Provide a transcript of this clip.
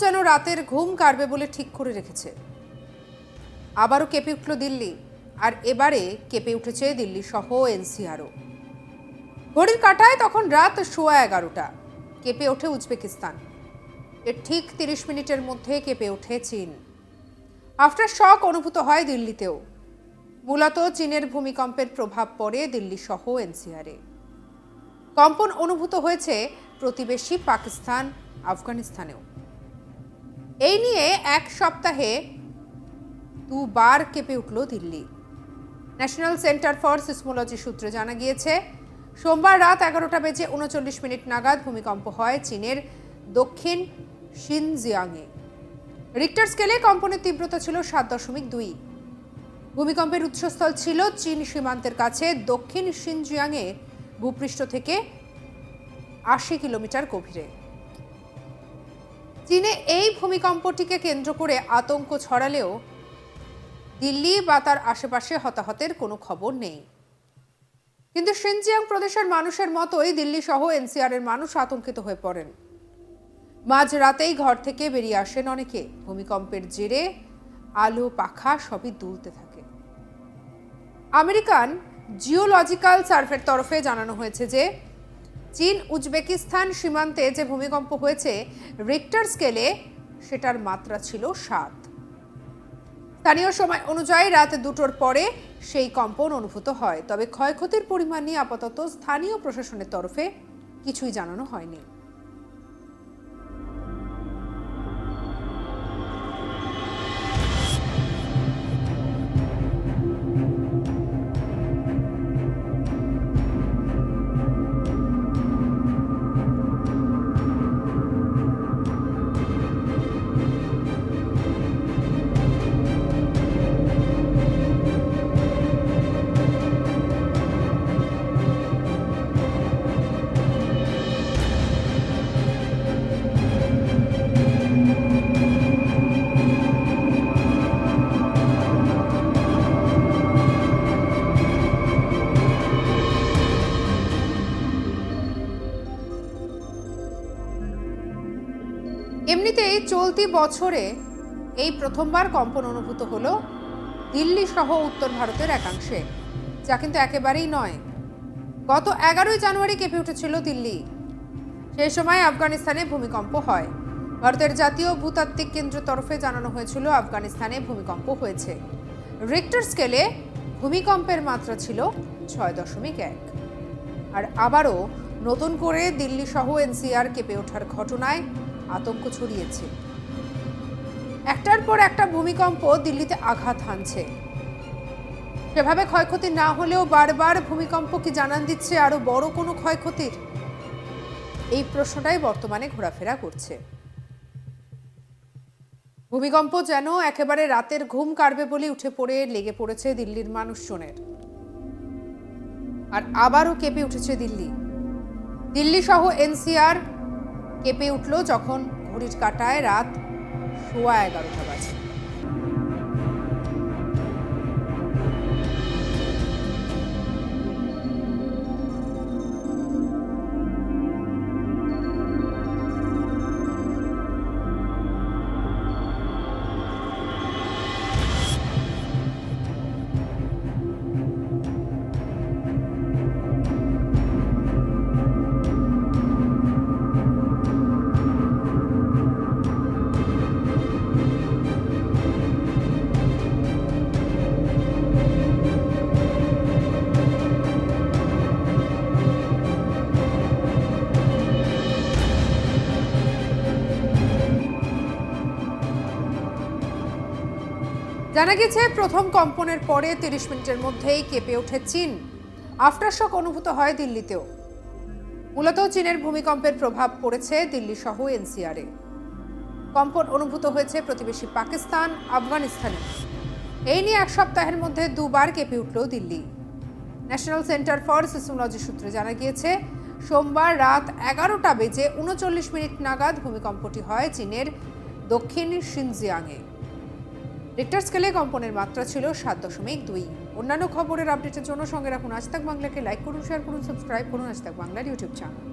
যেন রাতের ঘুম কাড়বে বলে ঠিক করে রেখেছে। আবারও কেঁপে উঠল দিল্লি, আর এবারে কেঁপে উঠেছে দিল্লি সহ এনসিআরও। ঘড়ির কাটায় তখন রাত সোয়া এগারোটা। কেঁপে ওঠে উজবেকিস্তান। এর ঠিক তিরিশ মিনিটের মধ্যে কেঁপে ওঠে চীন। আফটার শক অনুভূত হয় দিল্লিতেও। মূলত চীনের ভূমিকম্পের প্রভাব পড়ে দিল্লি সহ এনসিআরে। কম্পন অনুভূত হয়েছে প্রতিবেশী পাকিস্তান, আফগানিস্তানেও। এই নিয়ে এক সপ্তাহে দুবার কেঁপে উঠল Delhi. National centre for seismology সূত্রে জানা গিয়েছে, সোমবার রাত এগারোটা বেজে উনচল্লিশ মিনিট নাগাদ ভূমিকম্প হয় চীনের দক্ষিণ শিনজিয়াংয়ে। রিক্টার স্কেলে কম্পনের তীব্রতা ছিল সাত দশমিক দুই। ভূমিকম্পের উৎসস্থল ছিল চীন সীমান্তের কাছে দক্ষিণ শিনজিয়াংয়ে ভূপৃষ্ঠ থেকে আশি কিলোমিটার গভীরে। চীনে এই ভূমিকম্পটিকে কেন্দ্র করে আতঙ্ক ছড়ালেও দিল্লি বা তার আশেপাশে হতাহতের কোনো খবর নেই। কিন্তু শিনজিয়াং প্রদেশের মানুষের মতোই দিল্লি সহ এনসিআর এর মানুষ আতঙ্কিত হয়ে পড়েন। মাঝ রাতেই ঘর থেকে বেরিয়ে আসেন অনেকে। ভূমিকম্পের জেরে আলো, পাখা সবই দুলতে থাকে। আমেরিকান জিওলজিক্যাল সার্ভের তরফে জানানো হয়েছে যে চীন, উজবেকিস্তান সীমান্তে যে ভূমিকম্প হয়েছে রিক্টার স্কেলে সেটার মাত্রা ছিল সাত। স্থানীয় সময় অনুযায়ী রাত দুটোর পরে সেই কম্পন অনুভূত হয়। তবে ক্ষয়ক্ষতির পরিমাণ নিয়ে আপাতত স্থানীয় প্রশাসনের তরফে কিছুই জানানো হয়নি। চলতি বছরে এই প্রথমবার কম্পন অনুভূত হলো দিল্লি সহ উত্তর ভারতের একাংশে, যা কিন্তু একেবারেই নয়। গত এগারোই জানুয়ারি কেঁপে উঠেছিল দিল্লি। সেই সময় আফগানিস্তানে ভূমিকম্প হয়। ভারতের জাতীয় ভূতাত্ত্বিক কেন্দ্রের তরফে জানানো হয়েছিল আফগানিস্তানে ভূমিকম্প হয়েছে। রিক্টার স্কেলে ভূমিকম্পের মাত্রা ছিল ছয় দশমিক এক। আর আবারও নতুন করে দিল্লি সহ এনসিআর কেঁপে ওঠার ঘটনায় আতঙ্ক ছড়িয়েছে। একটার পর একটা ভূমিকম্প দিল্লিতে আঘাত হানছে। সেভাবে ক্ষয়ক্ষতি না হলেও বারবার ভূমিকম্প কি জানান দিচ্ছে আরও বড় কোনো ক্ষয়ক্ষতির। এই প্রশ্নটাই বর্তমানে ঘোরাফেরা করছে। ভূমিকম্প যেন একেবারে রাতের ঘুম কাড়বে বলে উঠে পড়ে, লেগে পড়েছে দিল্লির মানুষজনের। আর আবারও কেঁপে উঠেছে দিল্লি। দিল্লি সহ এনসিআর কেঁপে উঠল যখন ঘড়ির কাটায় রাত সোয়া এগারোটা বাজে। জানা গেছে, প্রথম কম্পনের পরে তিরিশ মিনিটের মধ্যেই কেঁপে ওঠে চীন। আফটারশক অনুভূত হয় দিল্লিতেও। মূলত চীনের ভূমিকম্পের প্রভাব পড়েছে দিল্লি সহ এনসিআরে কম্পন অনুভূত হয়েছে প্রতিবেশী পাকিস্তান, আফগানিস্তানে। এই নিয়ে এক সপ্তাহের মধ্যে দুবার কেঁপে উঠল Delhi. National centre for seismology সূত্রে জানা গিয়েছে, সোমবার রাত এগারোটা বেজে উনচল্লিশ মিনিট নাগাদ ভূমিকম্পটি হয় চীনের দক্ষিণ শিনজিয়াংয়ে রিক্টার স্কেলে কম্পনের মাত্রা ছিল সাত দশমিক দুই। অন্যান্য খবরের আপডেটের জন্য সঙ্গে রাখুন আজ বাংলাকে লাইক করুন শেয়ার করুন সাবস্ক্রাইব করুন আজ বাংলার ইউটিউব চ্যানেল